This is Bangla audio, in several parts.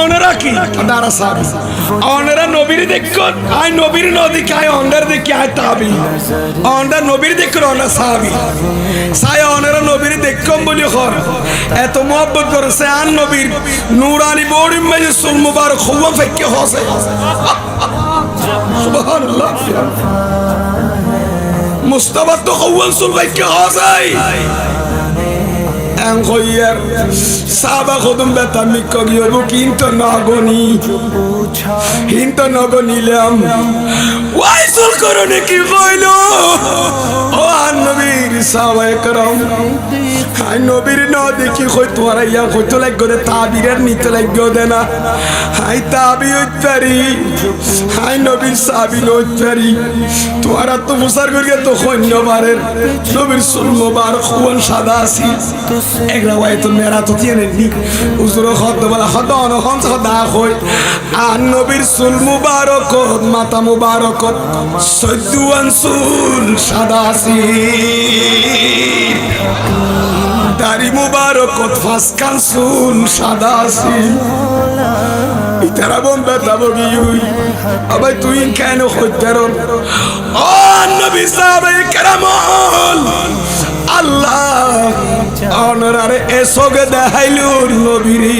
অনরা কি? দাঁড়া সাবি অনরা নবীর দেখুন আই নবীর নদী আই অন্ডার দেখি আই তাবি। অন্ডার নবীর দেখুন অন্ডার সাবি। সাই অনরা নবীর দেখুন বলি হর। এত মহব্বত করেছে, আন নবীর। নুরানি বড়ি মেজে সুল মুবারক খুব ফেকে হসে। সুবহানাল্লাহ। মুস্তাফা তো খুব সুল ফেকে হসে এঙ্কইয়ার সাবা খুদুম বেতা মিক্কি হব কিন্তু নগনি কিন্তু নগনিলাম ওয়াইসুল করনে কি কইল ও আর নবীর সাবাই করম হাই নবীর ন দেখি কই তোমার ইয়া কইতো লাগবে দে তাবিরের নিতে লাগবে দে না হাই তাবি হাই নবীর সাবি তোমার তো মুসার করিয়া তো সৈন্যবারের নবীর সুল মোবারক সাদা আসি এগুলা ওয়াই তো মেরা তো তিয়ে নি। উজুর খদ বলা খদ অন হন খদা আর নবীর সুল মুবারক, মাতা মুবারক সদ্দুয়ান সুল সাদা আসি দাড়ি মুবারক ফাসকান সুল সাদা আসি ইতারা বোন বেতাবো গিয়ে আবার তুই কেন হইতার ও নবী সাহাবায়ে কেরামল আল্লাহ অনরারে এসগে দেখাইলুর নবীরি।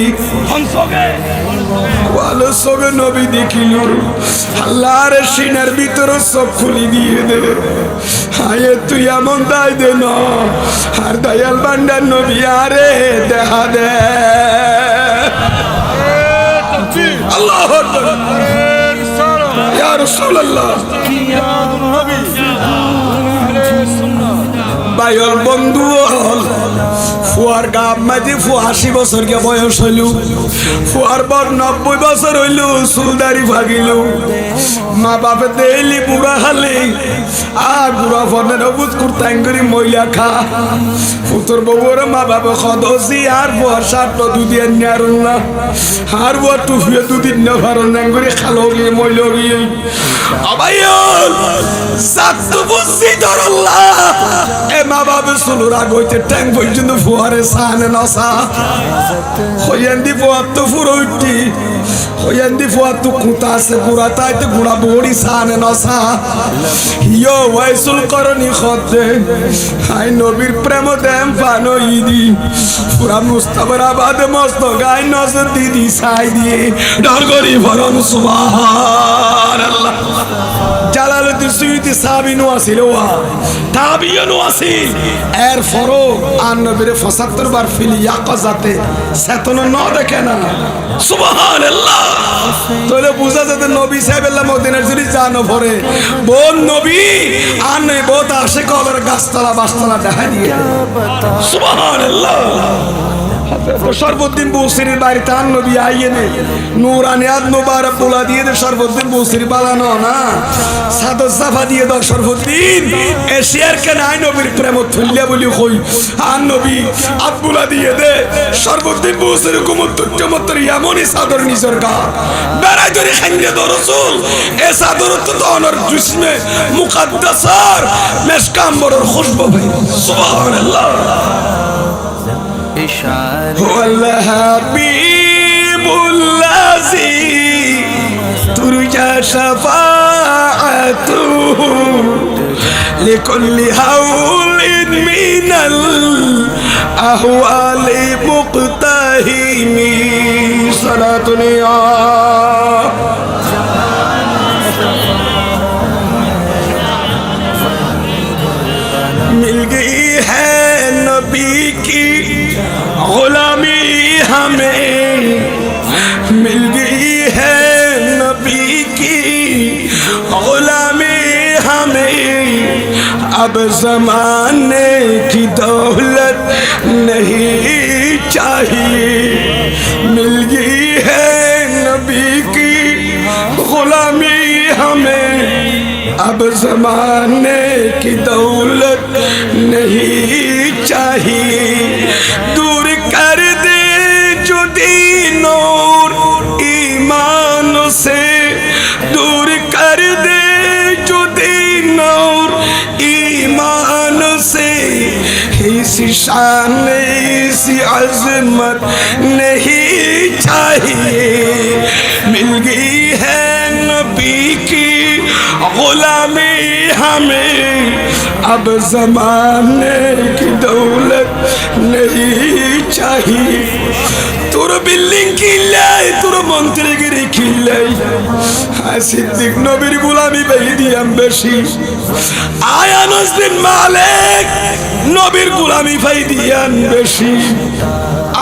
হংসগে ভালো সবে নবী দেখিল আল্লাহর সিনার ভিতরে সব খুলি দিয়ে দে। হায়, তুই এমন দায় দে না। আর দয়াল বান্ডার নবী আরে দেখা দে। আল্লাহ ইয়া রাসূলুল্লাহ। বায়র বন্ধু হল। ফুয়ার গাব মাঝে ফু আশি বছর গে বয়স হইল। ফুয়ার বর নব্বই বছর হইল সুলদারি ভাগিল। মা বাপে দেলি বুড়া হালে, আর বুড়া ফনের অবুজ কুর্তাং করি মহিলা খা। ফুতর বউর মা বাবা খদসি, আর বুয়ার সাত দুদিন নিয়ারুন না আর বুয়ার টুফিয়ে দুদিন না ভারণ করে খালো গিয়ে মহিলা গিয়ে আবাইল সাতু বুঝি ধরল্লা। এ মা বাবা সুলুর আগ হইতে ট্যাং পর্যন্ত ফুয়ারে সানে নসা। হইয়ান্দি ফুয়ার তো ফুরো উঠি। হইয়ান্দি ফুয়ার তো কুতা আছে পুরা তাইতে গুড়া বড়ি সানে নসা। ইয়ো ওয়াইসুল করনি খদ্দে হাই নবীর প্রেম দেম পানো ইদি পুরা মুস্তাফার আবাদে মস্ত গাই নজর দিদি সাই দিয়ে ডর করি ভরম সুবহানাল্লাহ। জালালুদ্দিন সুয়ুতি সাহাবিনু আছিল ওয়া তাবিয়ানু আছিল এর ফরো আর নবীরে 75 বার ফিল ইয়াকাজাতে, সেতন ন দেখে না। সুবহানাল্লাহ। তাহলে বুঝা যাতে নবী সাহেবেল্লাহ মদিনার যদি জানো ভরে, বোন নবী, আর নেই বোত আসে কবর গাছতলা, বাসতলা দেখা দিয়ে। সুবহানাল্লাহ। সর্বদ্দিন বৌসির বাড়িতে আন নবী আইয়ে নে নুরানি আদ মুবারক পোলা দিয়ে দে সর্বদ্দিন বৌসির বালানো না? সাদর সাফা দিয়ে দাও সর্বদ্দিন এশিয়ার কেন আই নবীর প্রেম থুল্লে বলি কই? আন নবী, আব্বুলা দিয়ে দে। সর্বদ্দিন বৌসির কুমত্তর চমত্তর এমনই সাদর নিজের গা। বেড়াই ধরে খাইলে দো রসুল, এ সাদর তো তো অনর জুসমে মুকাদ্দাসার, মেশকাম্বরের খুশবু ভাই। সুবহানাল্লাহ। ইশারে। হাবিবুল্লাজি তুরজা শাফাআতুহু লিকুল্লি হাউলিন মিনাল আহওয়ালি মুক্তাহিমি সালাতুনিয়া اب زمانے کی دولت نہیں چاہیے۔ مل گئی ہے نبی کی غلامی ہمیں۔ اب زمانے کی دولت نہیں چاہیے۔ شان اسی عظمت نہیں چاہیے۔ مل گئی ہے نبی کی غلامی ہمیں۔ अब जमाने की दौलत नहीं चाहिए তোর বিল্ডিং কিনলাই তোর মন্ত্রীগিরি কিনলাই আর সিদ্দিক নবীর গুলামি বেহি দিয়াম বেশি আয়া নজদিন মালিক নবীর গুলামি পাই দিয়ান বেশি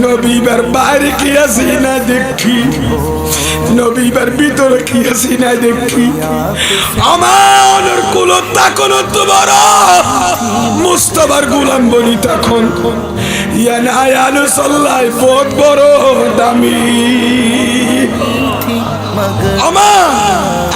নবীবার বাইরে কি আছি না দেখি? নবীবার ভিতরে কি আছি না দেখি? আমার কুলত তখন তোমার মুস্তবার গুলাম বলি তখন ইয়ানা ইয়ানু সাল্লাই বহুত বড় দামি। আমার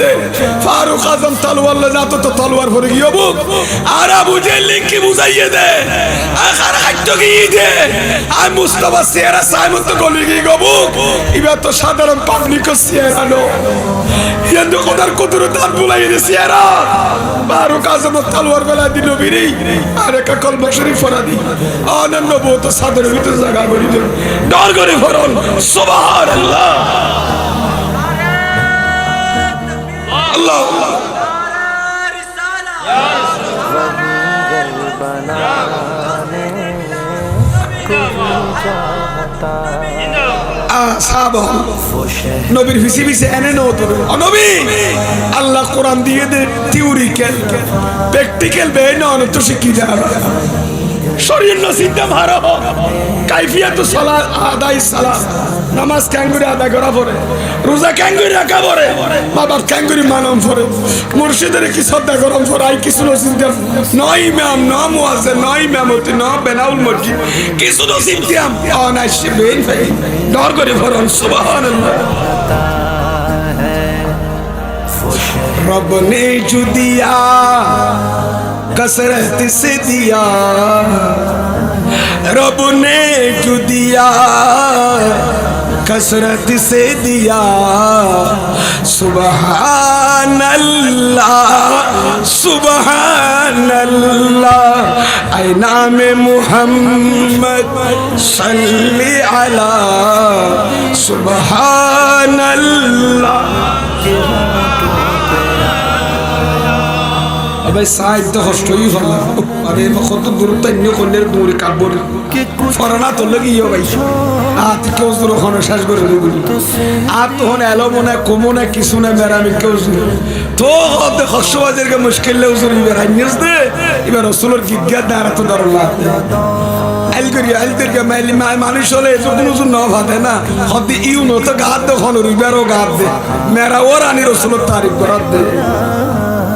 দে। ফারুক আজম তলোয়ার না তো তো তলোয়ার ভরে গিয়ে বুক আর আবু জেল কি বুঝাইয়ে দে। আখার হাইট গিয়ে দে? আই মুস্তাফা সিয়ারা সাইমন তো গলি গিয়ে গবু এবার তো সাধারণ পাবলিক সিয়ারা নো। কুতুর দান বুলাই দে সিয়ারা। ফারুক আজম তলোয়ার গলা দিল বিরি আর একটা কলমা শরীফ ফরা দি। অনন্য বহুত সাধারণ ভিতরে জায়গা করি দে ডর করে ফরন সুবহানাল্লাহ। আল্লাহ। নবীর ভিসি ভিসি এনে নো নবী আল্লাহ কোরআন দিয়ে দে থিওরিক্যাল প্র্যাকটিক্যাল বে না অনত শিখি যাবে শরীর নসিন্দা ভারো। কাইফিয়া তো সলা আদাই সালা নামাজ ক্যাঙ্গুরি আদায় করা পরে। রোজা ক্যাঙ্গুরি রাখা পরে। বাবার ক্যাঙ্গুরি মানম পরে। মুর্শিদের কি শ্রদ্ধা গরম পরে? আই কিছু নসিদ্ধ নয় ম্যাম ন মুয়াজে নয় ম্যাম হতে ন বেনাউল মসজিদ। কিছু নসিন্দাম অনাশি বেইন ফাই ডর করে ভরন সুবহানাল্লাহ। রব নে জুদিয়া کسرت سے دیا رب نے جو دیا کسرت سے دیا سبحان اللہ سبحان اللہ اے نام محمد صلی علی سبحان اللہ এবার সাহিত্য কষ্টই ফেললাম আরে কত গুরুত্ব এমনি করলে দৌড়ে কাটবো ফরানা তোর লোকই ভাই হাত কেউ তোর ওখানে শেষ করে দেবুলি আর তখন এলো মনে কমো না, কিছু না, মেরামি কেউ তো হতে হর্ষবাজের কে মুশকিল লেও শুরু এবার আইনিস দে। এবার রসুলের বিদ্যা দাঁড়া তো ধরল আইল করি আইল করি মাইলি মানুষ হলে না ভাতে না। হতে ইউনো তো গাত দে, হল গাত দে। মেরা ওর আনি রসুলের তারিখ করার দে।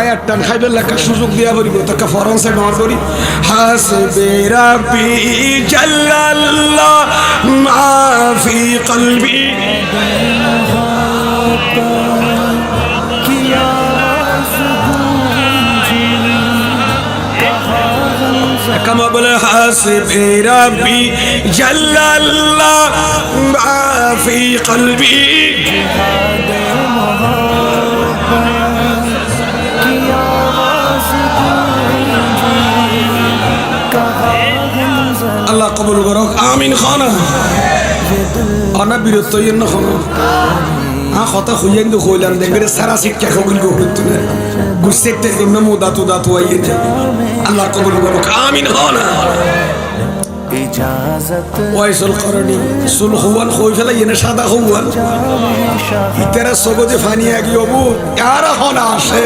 আয়ার টান খাইবার লেখা সুযোগ দিয়া করিব তোকে ফরন্সে নর করি হাসবে রাব্বি জাল্লাল্লাহ মা ফি কলবি كما بل حاسب ربي جل الله ما في قلبي আল্লাহ কবুল করক, আমিন খান। অনা বিরত ইয়েন খন। আ কথা খুঁজেন তো খুঁজলাম দেখবে দাতু দাতু আল্লাহ কবুল করক, আমিন খান। ওয়াইসল করণি, সুল হুয়াল হই ফেলা ইয়েনে সাদা হুয়াল ইতারা সগজে ফানিয়া গিয়ে অবু আর আসে।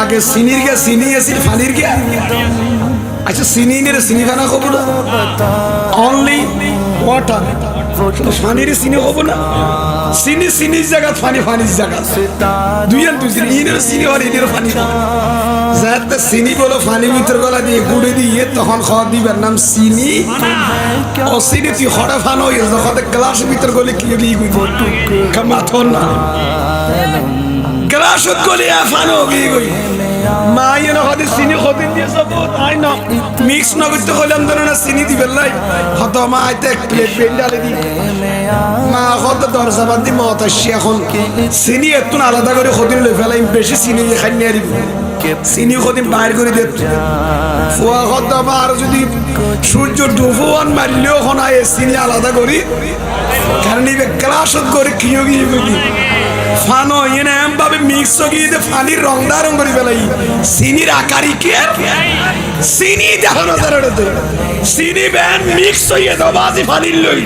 আগে চিনির গে চিনি আছিল ফানির গে। আচ্ছা চিনি নিয়ে চিনি ফানা কব না। অনলি ওয়াটার ফানির চিনি কব না। চিনি চিনির জায়গা, ফানি, ফানির জায়গা। দুই দুই ইনের চিনি আর ইনের ফানি। যাতে চিনি বলো, ফানি ভিতর গলা দিয়ে গুড়ে দিয়ে তখন খাওয়া দিবার নাম ও চিনি তুই হরে ফান হয়ে যখন গ্লাস ভিতর গলে কি গলি মাথন না। গ্লাসত গলে ফান হয়ে গই মা ইয়ে হতে চিনি হতে দিয়ে সব তাই না মিক্স না করতে হলাম ধরে না চিনি দিবেন লাই। হত মা আইতে এক প্লেট বেন দি। মা হত দরজা বান্ধি মত আসছি এখন। চিনি একটু আলাদা করে সদিন লই ফেলাই বেশি চিনি খাই নিয়ে দিব। চিনি সদিন বাইর করে দে। ফুয়া হত আর যদি সূর্য ডুবুয়ান মারলেও এখন আয় চিনি আলাদা করি কারণ এই গ্লাসত করে কিয় গিয়ে ফানো, এনে এম ভাবে মিক্স গিয়ে ফানির রংদা রং করে ফেলাই। চিনির আকারি কে? চিনি দেখানো তারতে চিনি ব্যান মিক্স হইয়ে দাও বাজি ফানির লই।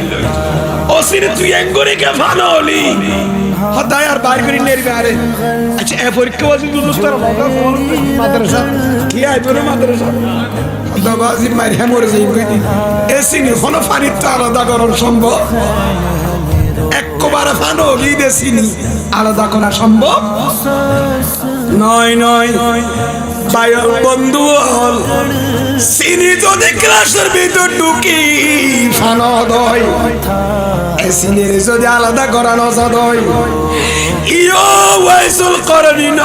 ও চিনি তুই এঙ্গরি কে ফানো হলি? হদায় আর বাইর করে নেরি আরে আচ্ছা এ পরীক্ষা বাজি দুস্তর মাদ্রাসা? কি আইতো না মাদ্রাসা? দাবাজি মারি মরে যাই কই এ চিনি কোনো ফানির তো আলাদা করণ সম্ভব। একবারে ফানো চিনি। আলাদা করা সম্ভব? নয় নয়। বায়র বন্ধু হল। চিনি যদি ক্লাসের ভিতর ঢুকি, ফানো দয় চিনির যদি আলাদা করা নজদ হয় ইয়ো ওয়াইসুল করনি ন,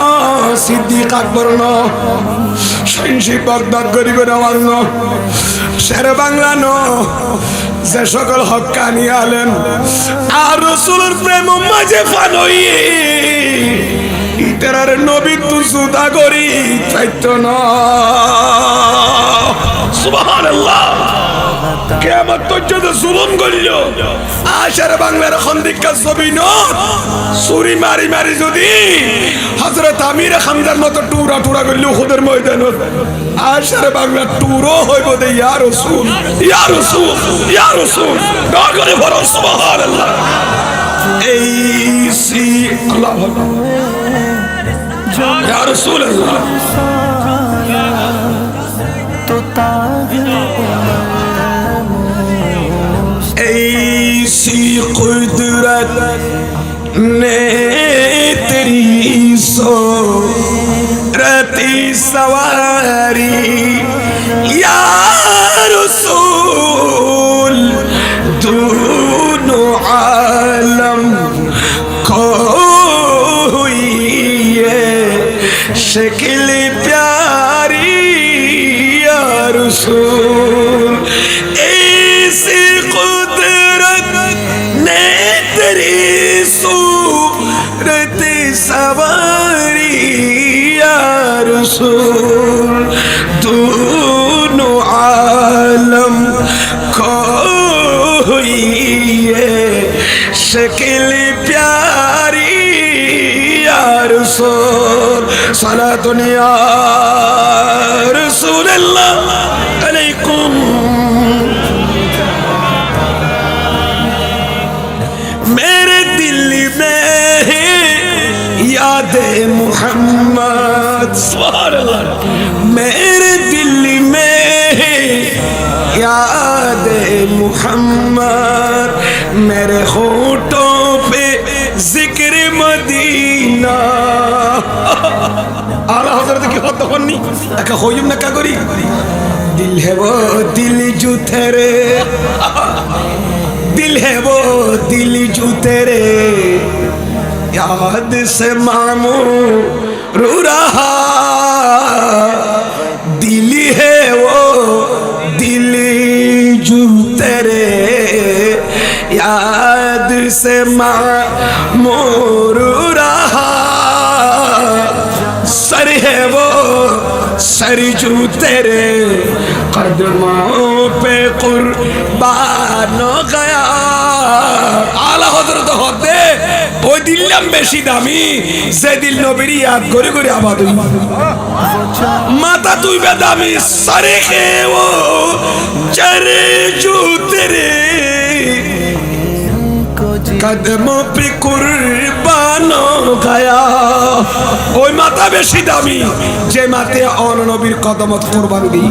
সিদ্দিক ন। সৈনসি বগদাদ গরিব নওয়াজ ন। শের বাংলা ন। যে সকল হকানি আলেন আর রসুলের প্রেম মাঝে ফানই। ইতার নবী তু সুদা চাইত না। সুবহানাল্লাহ। কেমন পর্যন্ত জুলুম করিল। আশার বাংলার খন্দিকা ছবি চুরি মারি মারি যদি হজরত বাংলা টুরো হইব দে, ইয়া রসুল ইয়া রসুল এই সি আল্লাহ। ইয়া রসুল আল্লাহ سی قدرت نے تیری سو رتی سواری یا رسول دونوں عالم کو یہ شکل پیاری یا رسول۔ شکل پیاری یا رسول سلا دنیا رسول اللہ علیکم. میرے دل میں ہے یاد محمد سوار اللہ. میرے دل میں ہے یاد محمد. मेरे होठों पे जिक्र मदीना আলা হজরত কি হতো হননি একা হইম না কা করি দিল হে ও দিল জুথে রে दिल है वो दिल जो तेरे याद से मामू रू रहा दिल है वो दिल जो तेरे याद से मामू रू रहा सर है वो सर जो तेरे कदमों पे कुर्बान हो गया আলা হজরত হতে ওই দিল্লাম বেশি দামি যে দিল নবীর ইয়াদ করে করে আবাদ হইব। মাথা তুই বে দামি সারে খে ও চরে জুতে রে को जी কদমোं पे কুরবান हो গয়া ওই মাথা বেশি দামি যে মাতে অন নবীর কদমত কুরবান দিই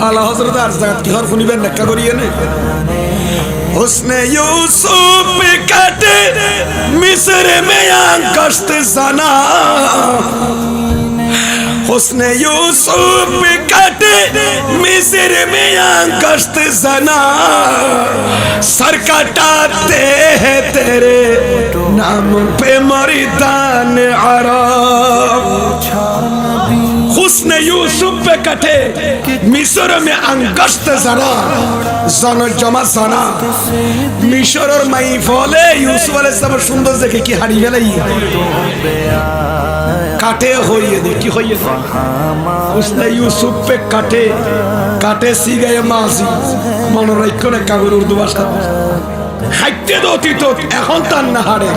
আলা হযরত আর জাত কি হর ফুনিবেন নেকা করিয়ে নে उसने यूसुफ पे काटे मिस्र में यहाँ कष्ट सना حسن یوسف کٹ، مصر میں گشت زنا۔ سر کٹاتے ہیں تیرے نام پہ مردان عرب۔ हुस्न यूसुफ पे कटे मिस्र में अंगस्त जाना জন জমা জানা মিশরের মাই ফলে ইউসুফ আলাইহিস সালাম সুন্দর দেখে কি হারিয়ে গেলাই কাটে হইয়ে দে কি হইয়ে দে উসনে ইউসুফ পে কাটে কাটে সিগায় মাসি মনে রাখো না কাগর উর্দু ভাষা হাইতে তো অতীত এখন তার না হারে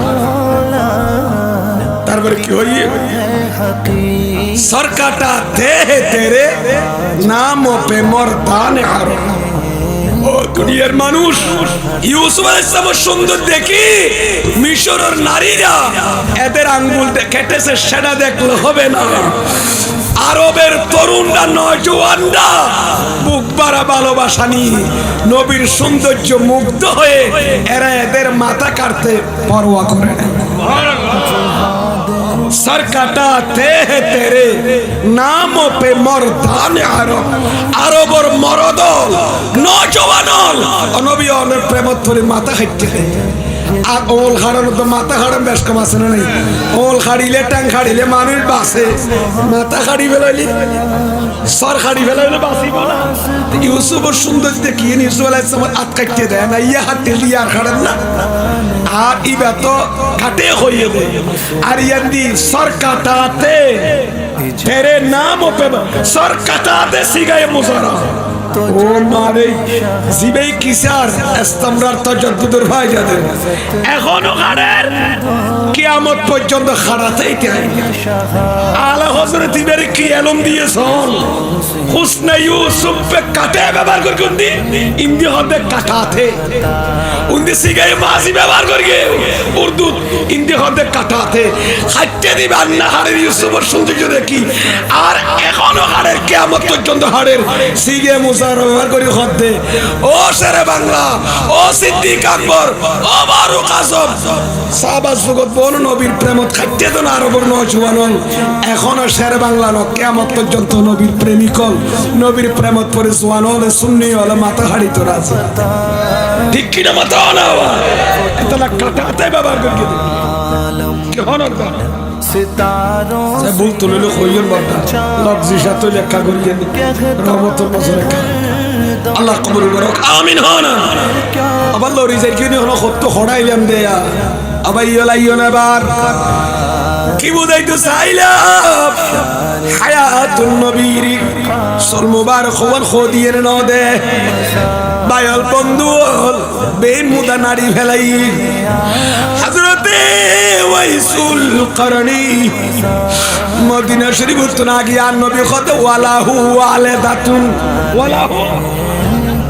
তারপরে কি হইয়ে দুনিয়ার মানুষ, ইউসুফ সুন্দর দেখি নারীরা এদের আঙ্গুল কেটেছে সেটা দেখলে হবে না। আরবের তরুণরা নজওয়ানরা বুক বাড়া ভালোবাসা নবীর সৌন্দর্য মুগ্ধ হয়ে এরা এদের মাথা কাটতে পরোয়া করে না सर কাটাতে তেরে নাম পে মরদান আরব আরবর মরদল নজওয়ানল অনবী অনেক প্রেমত ধরে মাথা খাইতে আর ওল খাড়ানো তো মাথা খাড়ান বেশ কম আছে না নাই? ওল খাড়িলে ট্যাং খাড়িলে মানুষ বাসে মাথা খাড়ি ফেলাইলি সর খাড়ি ফেলাইলে বাসি ইউসুফের সুন্দর দেখিয়ে ইউসুফ আলাইহিস সালাম আত কাটতে দেয় না, ইয়া হাতে দিয়ে আর খাড়ান না। আর ইবা তো কাটে হইয়ে দে আর ইয়ান্দি সর কাটাতে তেরে নাম সর কাটাতে সিগায়ে মারে জিবেই কিসার ইস্তামরার তাজাদ্দুদের ভাই যাদের এখনও কিয়ামত পর্যন্ত খাড়াতেই তাই আলা হযরত ইবের কি এলম দিয়েছন? হুসনে ইউসুফ পে কাটে ব্যবহার করে কুন্দি ইন্দি হবে কাটাতে। উন্দি সিগাই মাসি ব্যবহার করে উর্দু, ইন্দি হবে কাটাতে। হাইতে দিবে আন্না হাড়ের ইউসুফের সৌন্দর্য দেখি। আর এখনও হাড়ের কেয়ামত পর্যন্ত হাড়ের সিগে মুসার ব্যবহার করি হদ্দে ও সেরে বাংলা, ও সিদ্দিক আকবর, ও বারুক আজম। সাহাবাজ জগৎ সকল নবীর প্রেম খাদ্যে তো আরবর নজওয়ানং এখনও শের বাংলা ন কেমন পর্যন্ত নবীর প্রেমিক নবীর প্রেমত পরে জোয়ান হলে শুননি হলে মাথা হাড়ি তোর আছে। ঠিক কিনা মাথা হলে এত কাটাতে ব্যবহার করি কেন ভুল তুলিল হইল বাবা। লগ্জি সাথে লেখা বছর আল্লাহ কবুল করক, আমিন হ্যাঁ হন আবার লড়ি যাই কিনে হলো? সত্য হড়াইলাম দেয়া আবার ইয়লা ইয়ন এবার। কি বুঝাইতে চাইলাম হায়াতুন নবীর সল মুবারক হওয়ার খদিয়ে ন দে বায়াল বন্ধু বেন মুদা নারী ফেলাই। হজরতে ওয়াইসুল করণী মদিনা শরীফ তো না গিয়া নবী কত ওয়ালাহু ওয়ালে দাতুন ওয়ালাহু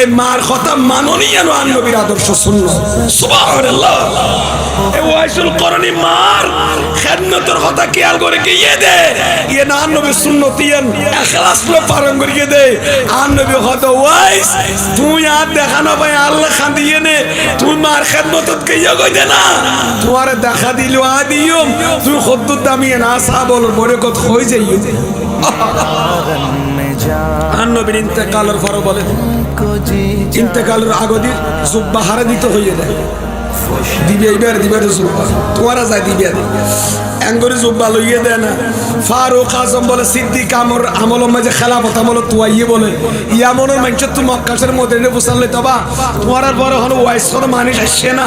এই মার কথা মাননি যেন আর নবীর আদর্শ শূন্য। সুবহানাল্লাহ। এই ওয়াইসুল করনি মার। খেদমতের কথা খেয়াল করে কি ইয়ে দে? ইয়ে না আর নবীর সুন্নত ইয়েন এখলাস লো পারং করে ইয়ে দে। আর নবী কথা তুই আর দেখানো ভাই আল্লাহ খান দিয়ে তুই মার খেদমতত কে ইয়ে দে না। তোমার দেখা দিল আদিয়ম। তুই খদ্দ দামিয়ে না সাবল বরকত হয়ে যাইও আন্নবীর ইন্তেকালের পরও বলে। ইন্তেকালের আগদি জুব্বা হারে দিতে হইয়ে দেয়। দিবে এইবার, দিবে জুব্বা। তোমারা যায় দিবে। এঙ্গরি জুব্বা লইয়ে দেয় না। ফারুক আজম বলে, সিদ্দিক আমর আমল মাঝে খেলাফত আমল তুয়াইয়ে বলে ইয়ামনের মানুষের তো মক্কাশের মধ্যে বুঝালে তবা তোমার বড় হলো ওয়াইস করে মানুষ আসছে না।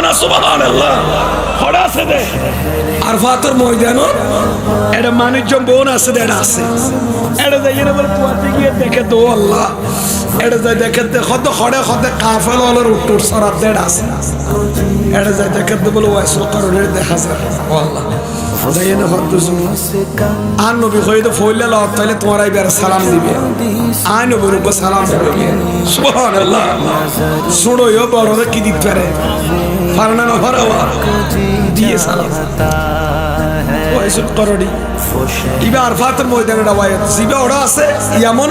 আরে সুবহান আর ফাতর ময়দান এটা মানুষজন বোন আছে এটা আছে। এটা যাই বলে তুয়াতে গিয়ে দেখে দো আল্লাহ। এটা যাই দেখে কত খড়ে কত কাফেল হলো উট্টুর সরা দে, এটা আছে। এটা যাই দেখে বলে ওয়াইসুল কারণে দেখা যায়। ও আল্লাহ। আর নবী হয়ে তো ফইলে লগ তাইলে তোমার আইবার সালাম দিবে। আই নবীর উপর সালাম দিবে। সুবহানাল্লাহ। শুনো ইও বড় কি দিতে পারে? ফারনা না ফারাওয়া। দিয়ে সালাম। ওয়াইসুল করডি ময়দানে ডাওয়ায় জিবা আছে ইয়ামন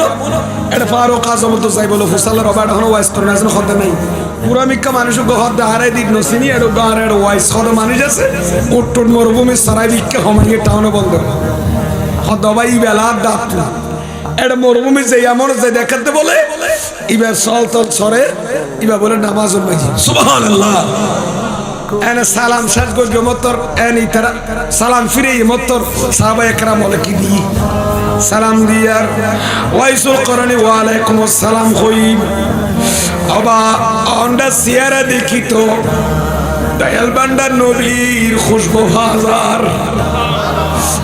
এটা ফারুক আজম তো যাই বলো রবার্ট হনো ওয়াইস করে না খদ্দা নাই। পুরা মিক্কা মানুষ খদ্দা হারাই দিক নসিনি গাঁর ওয়াইস খদ মানুষ আছে। উট্টুট মরুভূমি সারাই বিক্কা হমাইয়ে টাউনে বন্ধ। ভাই বেলা এটা মরুভূমি যে এমন যে দেখাতে বলে ইবার সল তল সরে, ইবা বলে নামাজ এনে সালাম সালাম ফিরে সালাম ওয়াইসুল করনি ওয়ালাইকুম আসসালাম কইব অবা অন্ডা সিয়ারা দেখি দয়াল বান্ডার নবীর খুশবু হাজার।